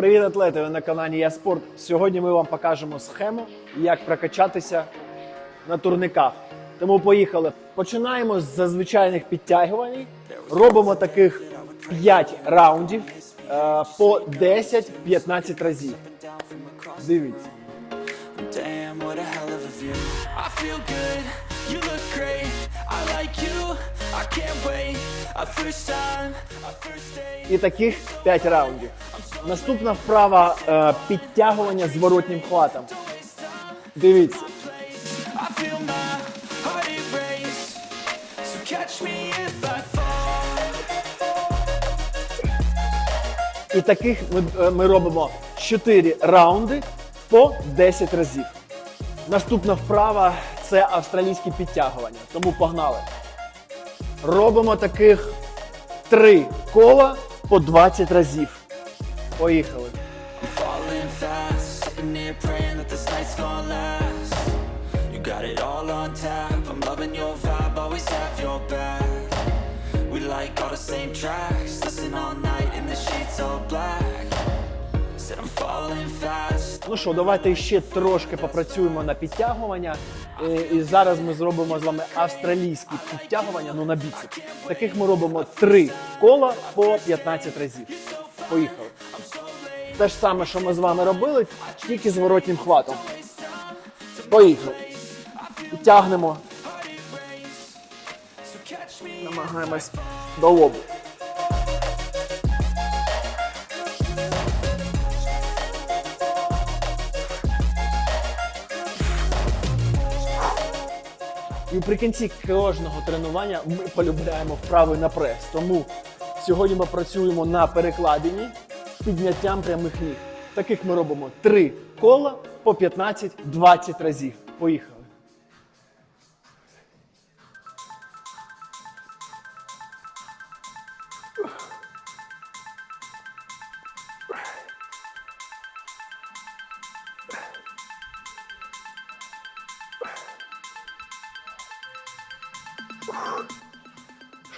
Привіт, атлети! Ви на каналі Я Спорт. Сьогодні ми вам покажемо схему, як прокачатися на турниках. Тому поїхали. Починаємо з зазвичайних підтягувань. Робимо таких 5 раундів е, по 10-15 разів. Дивіться. І таких 5 раундів. Наступна вправа е, підтягування зворотнім хватом. Дивіться. І таких ми, е, ми робимо 4 раунди по 10 разів. Наступна вправа це австралійські підтягування. Тому погнали. Робимо таких 3 кола по 20 разів. Поїхали. Got it all on tap. I'm loving your vibe, always have your back. We like all the same tracks, listen all night in the sheets all black. Said I'm falling fast. Ну що, давайте ще трошки попрацюємо на підтягування. І, і зараз ми зробимо з вами австралійські підтягування ну, на біцепс. Таких ми робимо 3 кола по 15 разів. Поїхали. Те ж саме, що ми з вами робили, тільки зворотнім хватом. Поїхали. Тягнемо. Намагаємось до лобу. І наприкінці кожного тренування ми полюбляємо вправи на прес. Тому сьогодні ми працюємо на перекладині підняттям прямих ніг. Таких ми робимо 3 кола по 15-20 разів. Поїхали.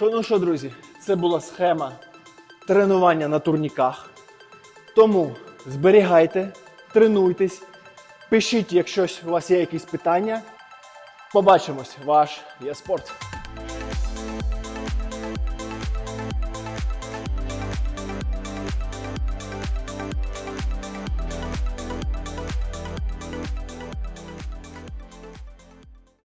Ну що, друзі, це була схема тренування на турніках. Тому зберігайте, тренуйтесь, пишіть, якщо у вас є якісь питання. Побачимось, ваш є спорт.